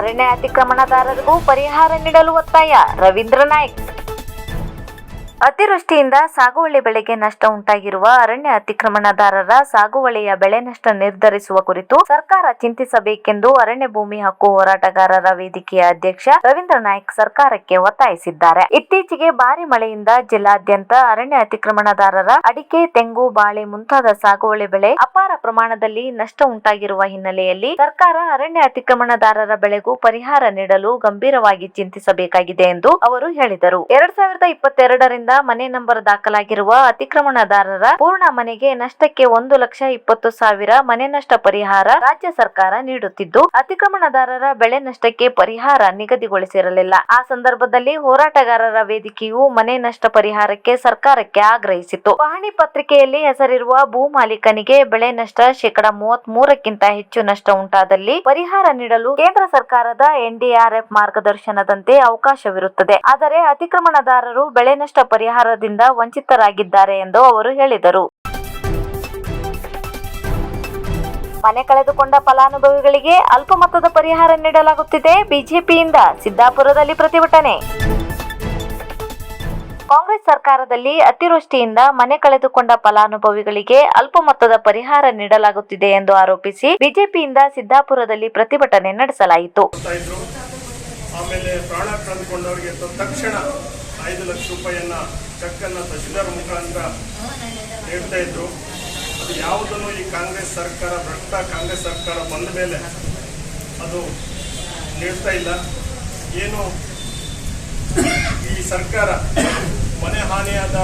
ಅರಣ್ಯ ಅತಿಕ್ರಮಣದಾರರಿಗೂ ಪರಿಹಾರ ನೀಡಲು ಒತ್ತಾಯ ರವೀಂದ್ರ ನಾಯ್ಕ್. ಅತಿವೃಷ್ಟಿಯಿಂದ ಸಾಗುವಳಿ ಬೆಳೆಗೆ ನಷ್ಟ ಉಂಟಾಗಿರುವ ಅರಣ್ಯ ಅತಿಕ್ರಮಣದಾರರ ಸಾಗುವಳಿಯ ಬೆಳೆ ನಷ್ಟ ನಿರ್ಧರಿಸುವ ಕುರಿತು ಸರ್ಕಾರ ಚಿಂತಿಸಬೇಕೆಂದು ಅರಣ್ಯ ಭೂಮಿ ಹಕ್ಕು ಹೋರಾಟಗಾರರ ವೇದಿಕೆಯ ಅಧ್ಯಕ್ಷ ರವೀಂದ್ರ ನಾಯ್ಕ್ ಸರ್ಕಾರಕ್ಕೆ ಒತ್ತಾಯಿಸಿದ್ದಾರೆ. ಇತ್ತೀಚೆಗೆ ಭಾರಿ ಮಳೆಯಿಂದ ಜಿಲ್ಲಾದ್ಯಂತ ಅರಣ್ಯ ಅತಿಕ್ರಮಣದಾರರ ಅಡಿಕೆ, ತೆಂಗು, ಬಾಳೆ ಮುಂತಾದ ಸಾಗುವಳಿ ಬೆಳೆ ಅಪಾರ ಪ್ರಮಾಣದಲ್ಲಿ ನಷ್ಟ ಉಂಟಾಗಿರುವ ಹಿನ್ನೆಲೆಯಲ್ಲಿ ಸರ್ಕಾರ ಅರಣ್ಯ ಅತಿಕ್ರಮಣದಾರರ ಬೆಳೆಗೂ ಪರಿಹಾರ ನೀಡಲು ಗಂಭೀರವಾಗಿ ಚಿಂತಿಸಬೇಕಾಗಿದೆ ಎಂದು ಅವರು ಹೇಳಿದರು. ಎರಡ್ ಸಾವಿರದ ಇಪ್ಪತ್ತೆರಡರಿಂದ ಮನೆ ನಂಬರ್ ದಾಖಲಾಗಿರುವ ಅತಿಕ್ರಮಣದಾರರ ಪೂರ್ಣ ಮನೆಗೆ ನಷ್ಟಕ್ಕೆ ಒಂದು ಲಕ್ಷ ಇಪ್ಪತ್ತು ಸಾವಿರ ಮನೆ ನಷ್ಟ ಪರಿಹಾರ ರಾಜ್ಯ ಸರ್ಕಾರ ನೀಡುತ್ತಿದ್ದು, ಅತಿಕ್ರಮಣದಾರರ ಬೆಳೆ ನಷ್ಟಕ್ಕೆ ಪರಿಹಾರ ನಿಗದಿಗೊಳಿಸಿರಲಿಲ್ಲ. ಆ ಸಂದರ್ಭದಲ್ಲಿ ಹೋರಾಟಗಾರರ ವೇದಿಕೆಯು ಮನೆ ನಷ್ಟ ಪರಿಹಾರಕ್ಕೆ ಸರ್ಕಾರಕ್ಕೆ ಆಗ್ರಹಿಸಿತು ಪಹಣಿ ಪತ್ರಿಕೆಯಲ್ಲಿ ಹೆಸರಿರುವ ಭೂ ಮಾಲೀಕನಿಗೆ ಬೆಳೆ ನಷ್ಟ ಶೇಕಡ ಮೂವತ್ತ್ ಮೂರಕ್ಕಿಂತ ಹೆಚ್ಚು ನಷ್ಟ ಉಂಟಾದಲ್ಲಿ ಪರಿಹಾರ ನೀಡಲು ಕೇಂದ್ರ ಸರ್ಕಾರದ ಎನ್ಡಿಆರ್ಎಫ್ ಮಾರ್ಗದರ್ಶನದಂತೆ ಅವಕಾಶವಿರುತ್ತದೆ. ಆದರೆ ಅತಿಕ್ರಮಣದಾರರು ಬೆಳೆ ನಷ್ಟ ಪರಿಹಾರದಿಂದ ವಂಚಿತರಾಗಿದ್ದಾರೆ ಎಂದು ಅವರು ಹೇಳಿದರು. ಮನೆ ಕಳೆದುಕೊಂಡ ಫಲಾನುಭವಿಗಳಿಗೆ ಅಲ್ಪ ಮೊತ್ತದ ಪರಿಹಾರ ನೀಡಲಾಗುತ್ತಿದೆ. ಬಿಜೆಪಿಯಿಂದ ಸಿದ್ದಾಪುರದಲ್ಲಿ ಪ್ರತಿಭಟನೆ. ಕಾಂಗ್ರೆಸ್ ಸರ್ಕಾರದಲ್ಲಿ ಅತಿವೃಷ್ಟಿಯಿಂದ ಮನೆ ಕಳೆದುಕೊಂಡ ಫಲಾನುಭವಿಗಳಿಗೆ ಅಲ್ಪ ಮೊತ್ತದ ಪರಿಹಾರ ನೀಡಲಾಗುತ್ತಿದೆ ಎಂದು ಆರೋಪಿಸಿ ಬಿಜೆಪಿಯಿಂದ ಸಿದ್ದಾಪುರದಲ್ಲಿ ಪ್ರತಿಭಟನೆ ನಡೆಸಲಾಯಿತು. ಆಮೇಲೆ ಪ್ರಾಣ ಕಳೆದುಕೊಂಡವರಿಗೆ ತಕ್ಷಣ ಐದು ಲಕ್ಷ ರೂಪಾಯಿಯನ್ನ ಚೆಕ್ ಅನ್ನ ತಹಶೀಲ್ದಾರ್ ಮುಖಾಂತರ ನೀಡ್ತಾ ಇದ್ರು. ಅದು ಯಾವುದನ್ನು ಈ ಕಾಂಗ್ರೆಸ್ ಸರ್ಕಾರ ಭ್ರಷ್ಟ ಕಾಂಗ್ರೆಸ್ ಸರ್ಕಾರ ಬಂದ ಮೇಲೆ ಅದು ನೀಡ್ತಾ ಇಲ್ಲ. ಏನು ಈ ಸರ್ಕಾರ ಮನೆ ಹಾನಿಯಾದ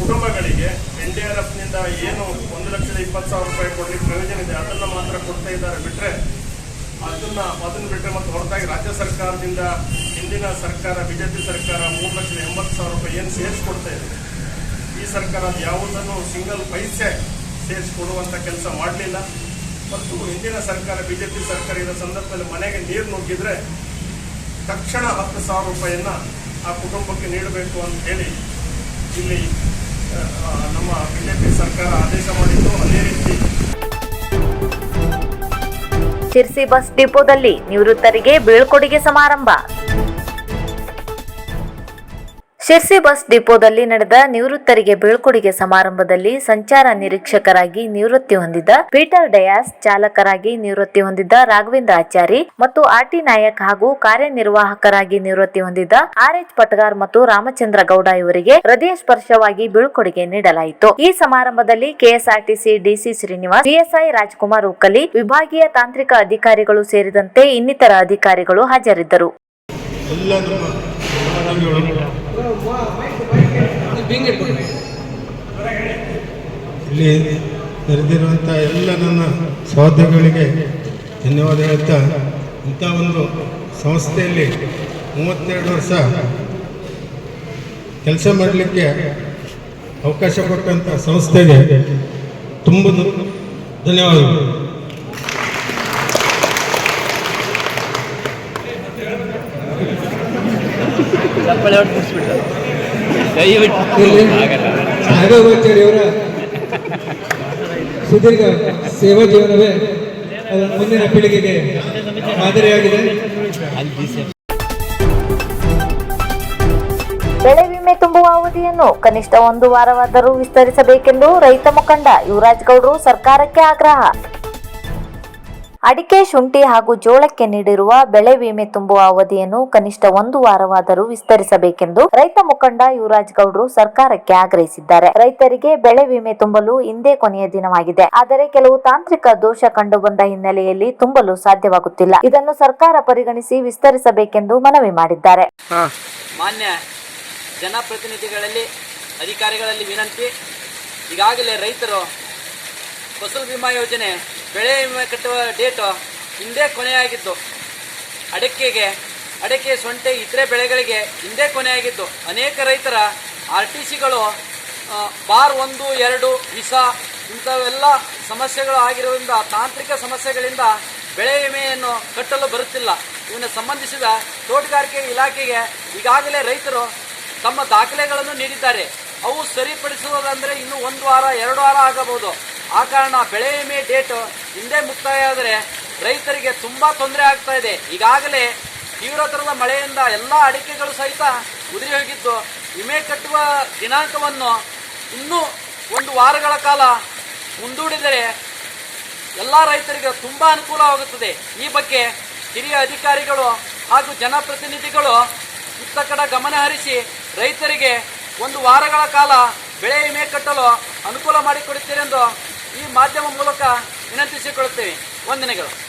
ಕುಟುಂಬಗಳಿಗೆ ಎನ್ ಡಿ ಆರ್ ಎಫ್ನಿಂದ ಏನು ಒಂದು ಲಕ್ಷದ ಇಪ್ಪತ್ತು ಸಾವಿರ ರೂಪಾಯಿ ಕೊಡ್ಲಿಕ್ಕೆ ಪ್ರಯೋಜನ ಇದೆ, ಅದನ್ನು ಮಾತ್ರ ಕೊಡ್ತಾ ಇದ್ದಾರೆ ಬಿಟ್ಟರೆ ಅದನ್ನ ಅದನ್ನ ಬಿಟ್ಟರೆ ಮತ್ತು ಹೊರತಾಗಿ ರಾಜ್ಯ ಸರ್ಕಾರದಿಂದ ಹಿಂದಿನ ಸರ್ಕಾರ, ಬಿಜೆಪಿ ಸರ್ಕಾರ ಮೂರು ಲಕ್ಷದ ಎಂಬತ್ತು ಸಾವಿರ ರೂಪಾಯಿ ಏನು ಸೇರಿಸ್ಕೊಡ್ತಾ ಇದೆ? ಈ ಸರ್ಕಾರ ಅದು ಯಾವುದನ್ನು ಸಿಂಗಲ್ ಪೈಸೆ ಸೇರಿಸ್ಕೊಡುವಂಥ ಕೆಲಸ ಮಾಡಲಿಲ್ಲ. ಮತ್ತು ಹಿಂದಿನ ಸರ್ಕಾರ, ಬಿಜೆಪಿ ಸರ್ಕಾರ ಇರೋ ಸಂದರ್ಭದಲ್ಲಿ ಮನೆಗೆ ನೀರು ನುಗ್ಗಿದ್ರೆ ತಕ್ಷಣ ಹತ್ತು ಸಾವಿರ ರೂಪಾಯಿಯನ್ನು ಆ ಕುಟುಂಬಕ್ಕೆ ನೀಡಬೇಕು ಅಂತ ಹೇಳಿ ಇಲ್ಲಿ ನಮ್ಮ ಬಿಜೆಪಿ ಸರ್ಕಾರ ಆದೇಶ ಮಾಡಿದ್ದು ಅದೇ ರೀತಿ. ಶಿರ್ಸಿ ಬಸ್ ಡಿಪೋದಲ್ಲಿ ನಿವೃತ್ತರಿಗೆ ಬೀಳ್ಕೊಡುಗೆ ಸಮಾರಂಭ. ಶಿರ್ಸಿ ಬಸ್ ಡಿಪೋದಲ್ಲಿ ನಡೆದ ನಿವೃತ್ತರಿಗೆ ಬೀಳ್ಕೊಡುಗೆ ಸಮಾರಂಭದಲ್ಲಿ ಸಂಚಾರ ನಿರೀಕ್ಷಕರಾಗಿ ನಿವೃತ್ತಿ ಹೊಂದಿದ್ದ ಪೀಟರ್ ಡಯಾಸ್, ಚಾಲಕರಾಗಿ ನಿವೃತ್ತಿ ಹೊಂದಿದ್ದ ರಾಘವೇಂದ್ರ ಆಚಾರಿ ಮತ್ತು ಆರ್ಟಿ ನಾಯಕ್ ಹಾಗೂ ಕಾರ್ಯನಿರ್ವಾಹಕರಾಗಿ ನಿವೃತ್ತಿ ಹೊಂದಿದ್ದ ಆರ್ ಎಚ್ ಪಟ್ಗಾರ್ ಮತ್ತು ರಾಮಚಂದ್ರ ಗೌಡ ಇವರಿಗೆ ಹೃದಯ ಸ್ಪರ್ಶವಾಗಿ ಬೀಳ್ಕೊಡುಗೆ ನೀಡಲಾಯಿತು. ಈ ಸಮಾರಂಭದಲ್ಲಿ KSRTC DC Srinivas PSI Rajkumar Ukkali, ವಿಭಾಗೀಯ ತಾಂತ್ರಿಕ ಅಧಿಕಾರಿಗಳು ಸೇರಿದಂತೆ ಇನ್ನಿತರ ಅಧಿಕಾರಿಗಳು ಹಾಜರಿದ್ದರು. ಇಲ್ಲಿ ನೆರೆದಿರುವಂಥ ಎಲ್ಲ ನನ್ನ ಸಹೋದ್ಯೋಗಿಗಳಿಗೆ ಧನ್ಯವಾದ ಹೇಳ್ತಾ ಇಂಥ ಒಂದು ಸಂಸ್ಥೆಯಲ್ಲಿ ಮೂವತ್ತೆರಡು ವರ್ಷ ಕೆಲಸ ಮಾಡಲಿಕ್ಕೆ ಅವಕಾಶ ಕೊಟ್ಟಂಥ ಸಂಸ್ಥೆಗೆ ತುಂಬ ಧನ್ಯವಾದಗಳು. ನಾಗಗೋಚರಿಯವರ ಸುದೀರ್ಘ ಸೇವಾ ಜೀವನವೇ ಮುಂದಿನ ಪೀಳಿಗೆಗೆ ಮಾದರಿಯಾಗಿದೆ. ಬೆಳೆ ವಿಮೆ ತುಂಬುವ ಅವಧಿಯನ್ನು ಕನಿಷ್ಠ ಒಂದು ವಾರವಾದರೂ ವಿಸ್ತರಿಸಬೇಕೆಂದು ರೈತ ಮುಖಂಡ ಯುವರಾಜ್ ಗೌಡ್ರು ಸರ್ಕಾರಕ್ಕೆ ಆಗ್ರಹ. ಅಡಿಕೆ ಶುಂಠಿ ಹಾಗೂ ಜೋಳಕ್ಕೆ ನೀಡಿರುವ ಬೆಳೆ ವಿಮೆ ತುಂಬುವ ಅವಧಿಯನ್ನು ಕನಿಷ್ಠ ಒಂದು ವಾರವಾದರೂ ವಿಸ್ತರಿಸಬೇಕೆಂದು ರೈತ ಮುಖಂಡ ಯುವರಾಜ್ ಗೌಡ್ರು ಸರ್ಕಾರಕ್ಕೆ ಆಗ್ರಹಿಸಿದ್ದಾರೆ. ರೈತರಿಗೆ ಬೆಳೆ ವಿಮೆ ತುಂಬಲು ಇಂದೇ ಕೊನೆಯ ದಿನವಾಗಿದೆ. ಆದರೆ ಕೆಲವು ತಾಂತ್ರಿಕ ದೋಷ ಕಂಡುಬಂದ ಹಿನ್ನೆಲೆಯಲ್ಲಿ ತುಂಬಲು ಸಾಧ್ಯವಾಗುತ್ತಿಲ್ಲ. ಇದನ್ನು ಸರ್ಕಾರ ಪರಿಗಣಿಸಿ ವಿಸ್ತರಿಸಬೇಕೆಂದು ಮನವಿ ಮಾಡಿದ್ದಾರೆ. ಮಾನ್ಯ ಜನಪ್ರತಿನಿಧಿಗಳಲ್ಲಿ ಅಧಿಕಾರಿಗಳಲ್ಲಿ ವಿನಂತಿ ಈಗಾಗಲೇ ರೈತರು ಫಸಲ್ ಬಿಮಾ ಯೋಜನೆ ಬೆಳೆ ವಿಮೆ ಕಟ್ಟುವ ಡೇಟು ಹಿಂದೆ ಕೊನೆಯಾಗಿದ್ದು ಅಡಕೆಗೆ ಅಡಕೆ ಸೊಂಟೆ ಇತರೆ ಬೆಳೆಗಳಿಗೆ ಹಿಂದೆ ಕೊನೆಯಾಗಿದ್ದು ಅನೇಕ ರೈತರ ಆರ್ ಟಿ ಸಿಗಳು ಬಾರ್ ಒಂದು, ಎರಡು, ವಿಸಾ ಇಂಥವೆಲ್ಲ ಸಮಸ್ಯೆಗಳು ಆಗಿರುವುದರಿಂದ, ತಾಂತ್ರಿಕ ಸಮಸ್ಯೆಗಳಿಂದ ಬೆಳೆ ವಿಮೆಯನ್ನು ಕಟ್ಟಲು ಬರುತ್ತಿಲ್ಲ. ಇವನ್ನ ಸಂಬಂಧಿಸಿದ ತೋಟಗಾರಿಕೆ ಇಲಾಖೆಗೆ ಈಗಾಗಲೇ ರೈತರು ತಮ್ಮ ದಾಖಲೆಗಳನ್ನು ನೀಡಿದ್ದಾರೆ. ಅವು ಸರಿಪಡಿಸುವುದಂದರೆ ಇನ್ನೂ ಒಂದು ವಾರ, ಎರಡು ವಾರ ಆಗಬಹುದು. ಆ ಕಾರಣ ಬೆಳೆ ವಿಮೆ ಡೇಟ್ ಹಿಂದೆ ಮುಕ್ತಾಯ ಆದರೆ ರೈತರಿಗೆ ತುಂಬ ತೊಂದರೆ ಆಗ್ತಾ ಇದೆ. ಈಗಾಗಲೇ ತೀವ್ರತರದ ಮಳೆಯಿಂದ ಎಲ್ಲ ಅಡಿಕೆಗಳು ಸಹಿತ ಉದುರಿ ಹೋಗಿದ್ದು. ವಿಮೆ ಕಟ್ಟುವ ದಿನಾಂಕವನ್ನು ಇನ್ನೂ ಒಂದು ವಾರಗಳ ಕಾಲ ಮುಂದೂಡಿದರೆ ಎಲ್ಲ ರೈತರಿಗೆ ತುಂಬ ಅನುಕೂಲವಾಗುತ್ತದೆ ಈ ಬಗ್ಗೆ ಹಿರಿಯ ಅಧಿಕಾರಿಗಳು ಹಾಗೂ ಜನಪ್ರತಿನಿಧಿಗಳು ಇತ್ತ ಕಡೆ ಗಮನ ಹರಿಸಿ ರೈತರಿಗೆ ಒಂದು ವಾರಗಳ ಕಾಲ ಬೆಳೆ ವಿಮೆ ಕಟ್ಟಲು ಅನುಕೂಲ ಮಾಡಿಕೊಡುತ್ತೀರೆಂದು ಈ ಮಾಧ್ಯಮ ಮೂಲಕ ವಿನಂತಿಸಿಕೊಳ್ಳುತ್ತೇವೆ. ವಂದನೆಗಳು.